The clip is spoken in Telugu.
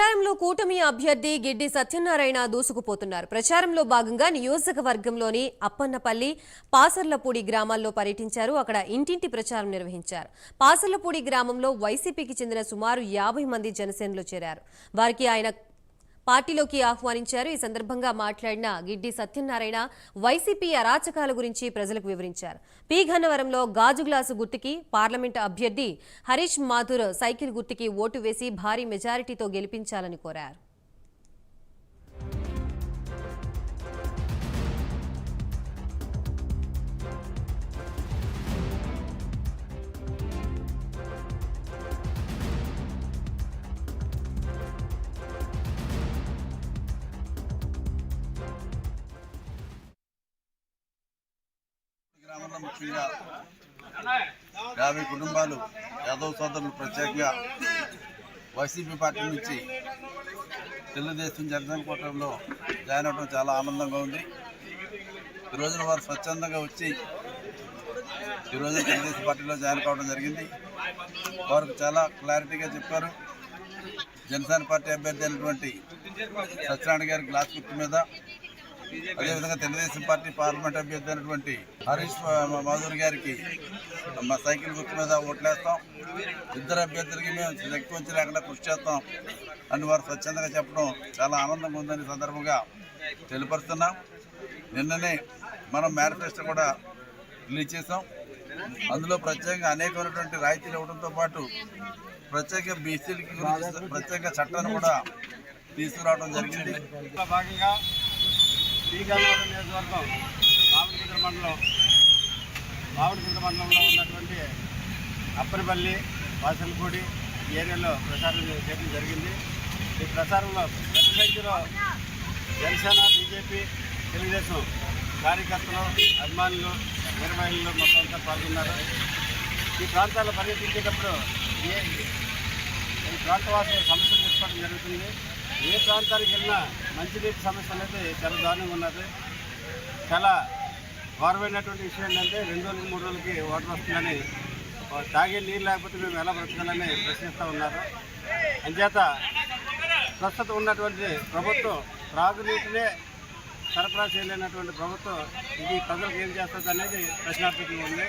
ప్రచారంలో కూటమి అభ్యర్థి గిడ్డి సత్యనారాయణ దూసుకుపోతున్నారు. ప్రచారంలో భాగంగా నియోజకవర్గంలోని అప్పన్నపల్లి పాసర్లపూడి గ్రామాల్లో పర్యటించారు. అక్కడ ఇంటింటి ప్రచారం నిర్వహించారు. పాసర్లపూడి గ్రామంలో వైసీపీకి చెందిన సుమారు యాభై మంది జనసేనలో చేరారు. వారికి ఆయన పార్టీలోకి ఆహ్వానించారు. ఈ సందర్భంగా మాట్లాడిన గిడ్డి సత్యనారాయణ వైసీపీ అరాచకాల గురించి ప్రజలకు వివరించారు. పి గన్నవరంలో గాజు గ్లాసు గుర్తుకి పార్లమెంటు అభ్యర్థి హరీష్ మాథుర్ సైకిల్ గుర్తుకి ఓటు వేసి భారీ మెజారిటీతో గెలిపించాలని కోరారు. గ్రామంలో ముఖ్యంగా యాభై కుటుంబాలు యాదవ్ సోదరులు ప్రత్యేకంగా వైసీపీ పార్టీ నుంచి తెలుగుదేశం జనసేన కూటమిలో జాయిన్ అవడం చాలా ఆనందంగా ఉంది. ఈ రోజున వారు స్వచ్ఛందంగా వచ్చి ఈరోజు తెలుగుదేశం పార్టీలో జాయిన్ కావడం జరిగింది. వారికి చాలా క్లారిటీగా చెప్పారు. జనసేన పార్టీ అభ్యర్థి అయినటువంటి సత్యనారాయణ గారి గ్లాస్ గుర్తు మీద అదేవిధంగా తెలుగుదేశం పార్టీ పార్లమెంట్ అభ్యర్థి అయినటువంటి హరీష్ మా- మాధురి గారికి మా సైకిల్ గుర్తు మీద ఓట్లేస్తాం. ఇద్దరు అభ్యర్థులకి మేము శక్తి వచ్చి లేకుండా కృషి చేస్తాం అని వారు స్వచ్ఛందంగా చెప్పడం చాలా ఆనందంగా ఉందని సందర్భంగా తెలియపరుస్తున్నాం. నిన్ననే మనం మేనిఫెస్టో కూడా రిలీజ్ చేసాం అందులో ప్రత్యేకంగా అనేకమైనటువంటి రాయితీలు ఇవ్వడంతో పాటు ప్రత్యేక బీసీలకి ప్రత్యేక చట్టాన్ని కూడా తీసుకురావడం జరిగింది. భాగంగా శ్రీకాళహస్తి నియోజకవర్గం మామిడికుంట మండలం మామిడికుంట మండలంలో ఉన్నటువంటి అప్పనపల్లి వాసలపూడి ఈ ఏరియాలో ప్రచారం చేయడం జరిగింది. ఈ ప్రచారంలో పెద్ద సంఖ్యలో జనసేన బీజేపీ తెలుగుదేశం కార్యకర్తలు అభిమానులు నిర్వహణలు మొత్తం అంతా పాల్గొన్నారు. ఈ ప్రాంతాల్లో పర్యటించేటప్పుడు ఏ ఈ ప్రాంతవాసుల సమస్యలు చెప్పుకోవడం జరుగుతుంది. ఏ ప్రాంతానికి వెళ్ళినా మంచినీటి సమస్య అనేది చాలా దారుణంగా ఉన్నది. చాలా గౌరవమైనటువంటి విషయం ఏంటంటే రెండు రోజులకి మూడు రోజులకి వాటర్ వస్తుందని తాగే నీరు లేకపోతే మేము ఎలా బ్రతకాలని ప్రశ్నిస్తూ ఉన్నారు. అంచేత ప్రస్తుతం ఉన్నటువంటి ప్రభుత్వం త్రాగునీటినే సరఫరా చేయలేనటువంటి ప్రభుత్వం ఇది ప్రజలకు ఏం చేస్తుంది అనేది ప్రశ్నార్థకంగా ఉంది.